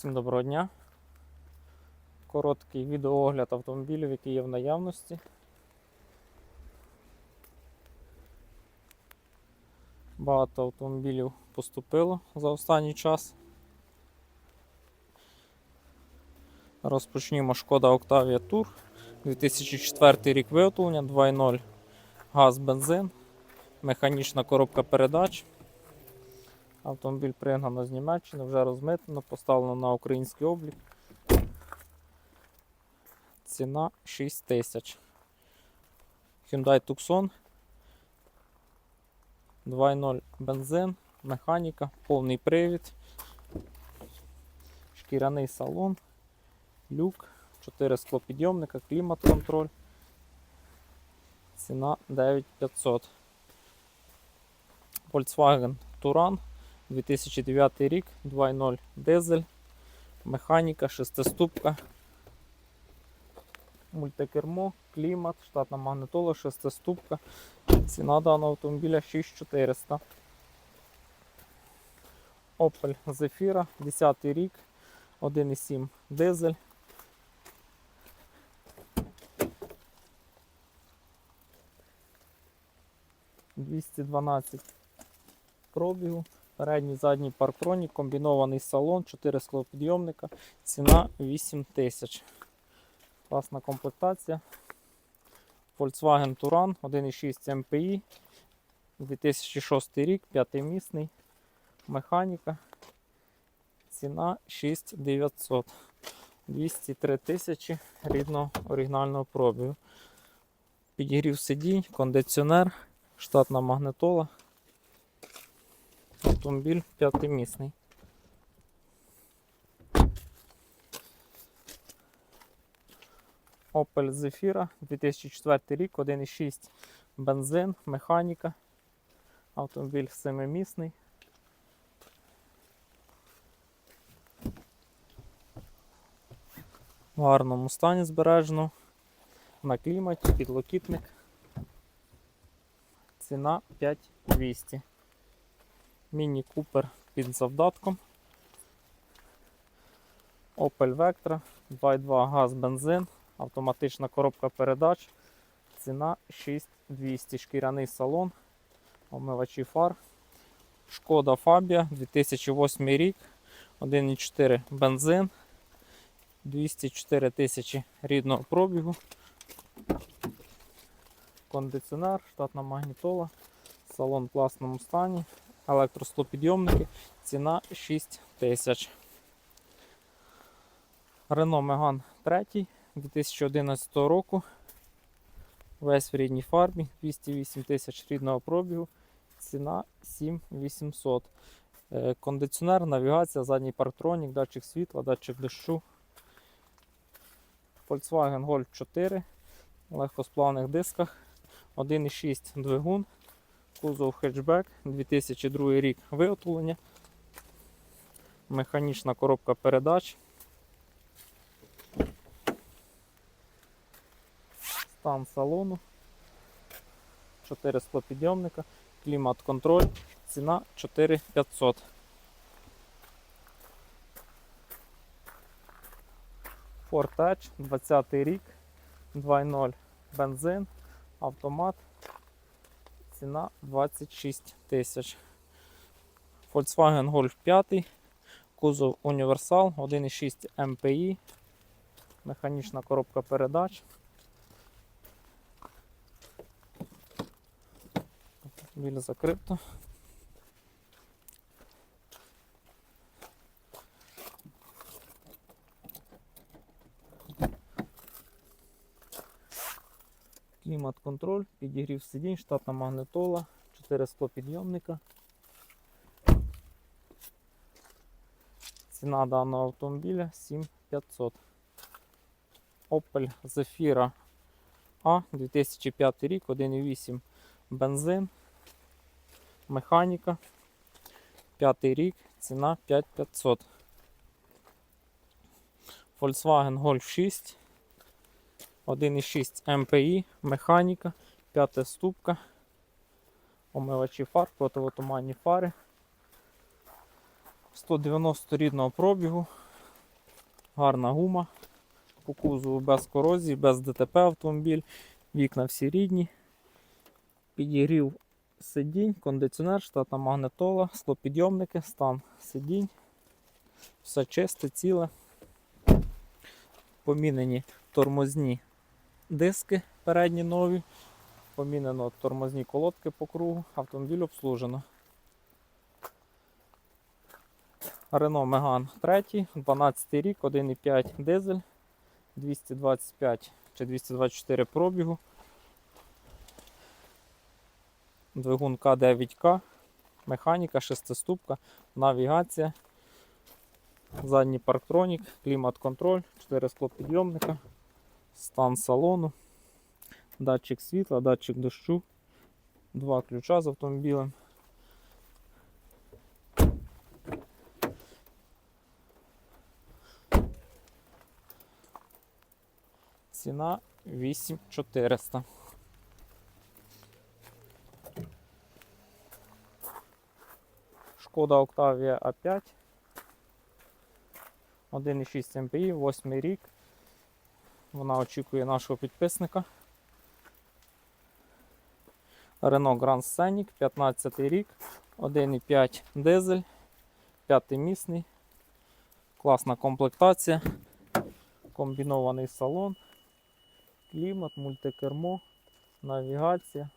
Всім доброго дня. Короткий відеоогляд автомобілів, які є в наявності. Багато автомобілів поступило за останній час. Розпочнімо Шкода Octavia Tour. 2004 рік виготовлення, 2.0 газ, бензин, механічна коробка передач. Автомобіль пригнано з Німеччини, вже розмитнено, поставлено на український облік. Ціна 6 тисяч. Hyundai Tucson. 2.0 бензин, механіка, повний привід, шкіряний салон, люк, 4 склопідйомника, клімат-контроль. Ціна 9500. Volkswagen Touran 2009 рік, 2.0 дизель, механіка, шестиступка, мультикермо, клімат, штатна магнитола, шестиступка. Ціна даного автомобіля 6400. Opel Zafira, 10 рік, 1.7 дизель. «212 пробігу. Передній задній парктронік, комбінований салон, 4 склопідйомника, ціна 8 тисяч. Класна комплектація. Volkswagen Touran 1.6 MPI, 2006 рік, 5 місний, механіка. Ціна 6900. 203 тисячі рідного оригінального пробігу. Підігрів сидінь, кондиціонер, штатна магнитола. Автомобіль п'ятимісний. Opel Zafira 2004 рік, 1.6 бензин, механіка. Автомобіль семимісний. В гарному стані збережено. На кліматі, підлокітник. Ціна 5200. Міні Купер під завдатком. Opel Vectra 2.2 газ бензин, автоматична коробка передач. Ціна 6200, шкіряний салон, омивачі фар. Шкода Фабія 2008 рік, 1.4 бензин, 204 тисячі рідного пробігу. Кондиціонер, штатна магнітола, салон в класному стані електросклопідйомники, ціна 6 тисяч. Renault Megane 3 2011 року. Весь в рідній фарбі, 208 тисяч рідного пробігу, ціна 7800. Е, Кондиціонер, навігація, задній парктронік, датчик світла, датчик дощу. Volkswagen Golf 4 в легкосплавних дисках, 1,6 двигун кузов хетчбек, 2002 рік виготовлення, механічна коробка передач. Стан салону, 4 склопідйомника, клімат-контроль, ціна 4500. Ford Edge, 20 рік, 2.0 бензин, автомат ціна 26 тисяч. Volkswagen Golf 5, кузов універсал, 1,6 MPI, механічна коробка передач. Біля закрито. Клімат-контроль, підігрів сидінь, штатна магнитола, 4 склопідйомника. Ціна даного автомобіля 7500. Opel Zafira A 2005 рік, 1,8 бензин, механіка. П'ятий рік, ціна 5500. Volkswagen Golf 6 1,6 MPI, механіка, п'ята ступка, омивачі фар, противотуманні фари. 190 рідного пробігу, гарна гума. По без корозії, без ДТП автомобіль. Вікна всі рідні. Підігрів сидінь, кондиціонер, штатна магнитола, склопідйомники, стан сидінь. Все чисте, ціле. Помінені тормозні диски передні нові. Помінено тормозні колодки по кругу. Автомобіль обслужено. Renault Megane 3, 12 рік, 1,5 дизель, 225 чи 224 пробігу. Двигун К9К, механіка, шестиступка, навігація, задній парктронік, клімат-контроль, 4 склопідйомника, стан салону, датчик світла, датчик дощу, два ключа з автомобілем. Ціна 8400. Шкода Octavia A5. 1,6 МПІ, 8 рік. Вона очікує нашого підписника. Renault Grand Scenic, 15 рік, 1,5 дизель, 5 місний. Класна комплектація, комбінований салон, клімат, мультикермо, навігація,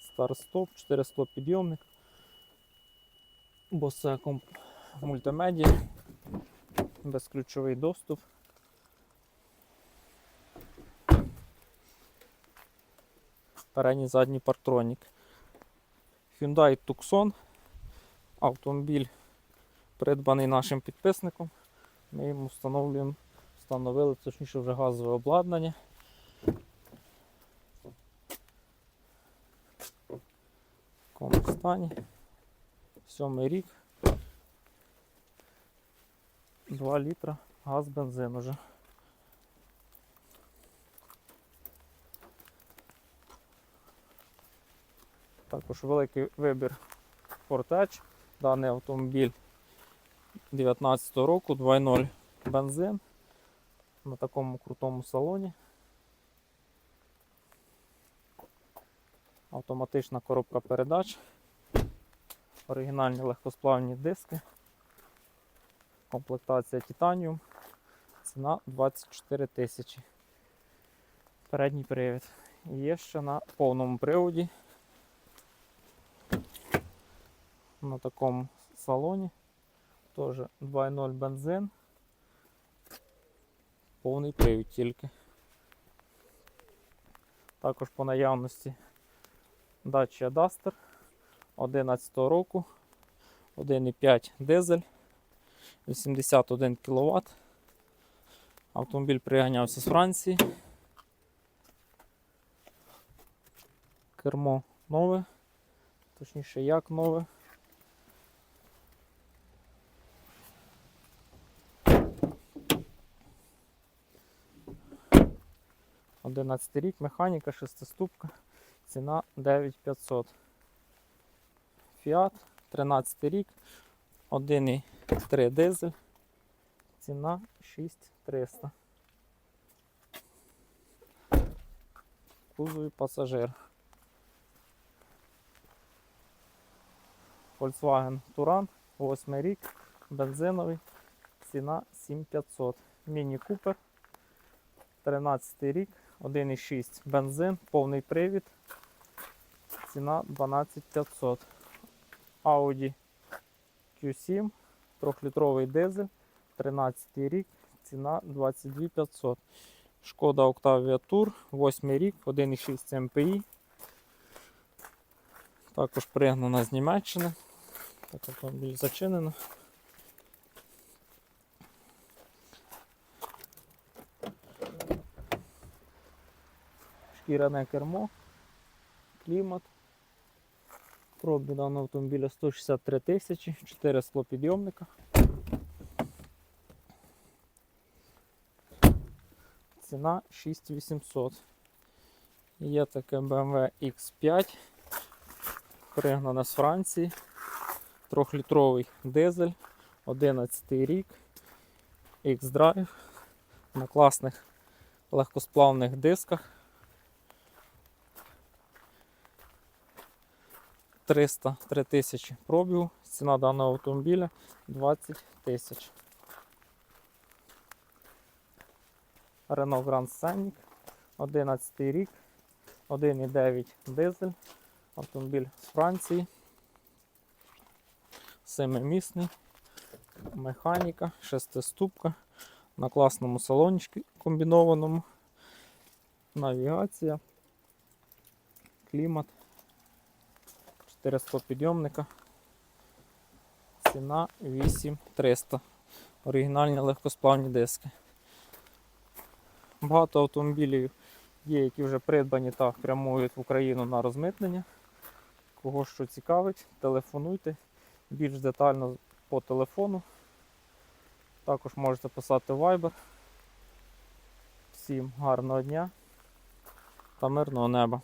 старт-стоп, 4 підйомник, босе комп... мультимедіа, безключовий доступ. Передній задній парктронік. Hyundai Tucson. Автомобіль придбаний нашим підписником. Ми йому встановлюємо, встановили точніше вже газове обладнання. В такому стані. Сьомий рік. 2 літра газ бензин уже. Також великий вибір Fortech. Даний автомобіль 19 року, 2.0 бензин на такому крутому салоні. Автоматична коробка передач, оригінальні легкосплавні диски, комплектація Titanium, ціна 24 тисячі. Передній привід. Є ще на повному приводі на такому салоні. Теж 2.0 бензин. Повний привід тільки. Також по наявності Dacia Duster 11 року, 1,5 дизель, 81 кВт. Автомобіль приганявся з Франції. Кермо нове, точніше як нове. 11 рік, механіка, шестиступка, ціна 9500. Fiat, 13 рік, 1,3 дизель, ціна 6300. Кузовий пасажир. Volkswagen Touran, 8 рік, бензиновий, ціна 7500. Міні Купер, 13 рік, 1,6 бензин, повний привід. Ціна 12500. Audi Q7, 3-літровий дизель, 13 рік, ціна 22500. Шкода Octavia Tour, 8 рік, 1,6 MPI. Також пригнана з Німеччини. Так, автомобіль зачинено. Шкіряне кермо, клімат. Пробіг даного автомобіля 163 тисячі, 4 склопідйомника. Ціна 6800. Є таке BMW X5, пригнане з Франції, 3-літровий дизель, 11 рік, X-Drive, на класних легкосплавних дисках. 303 тисячі пробігу. Ціна даного автомобіля 20 тисяч. Renault Grand Scenic, 11 рік, 1,9 дизель, автомобіль з Франції, семимісний, механіка, шестиступка, на класному салончику комбінованому, навігація, клімат, 400 підйомника, ціна 8300. Оригінальні легкосплавні диски. Багато автомобілів є, які вже придбані та прямують в Україну на розмитнення. Кого що цікавить, телефонуйте більш детально по телефону. Також можете писати Viber. Всім гарного дня та мирного неба.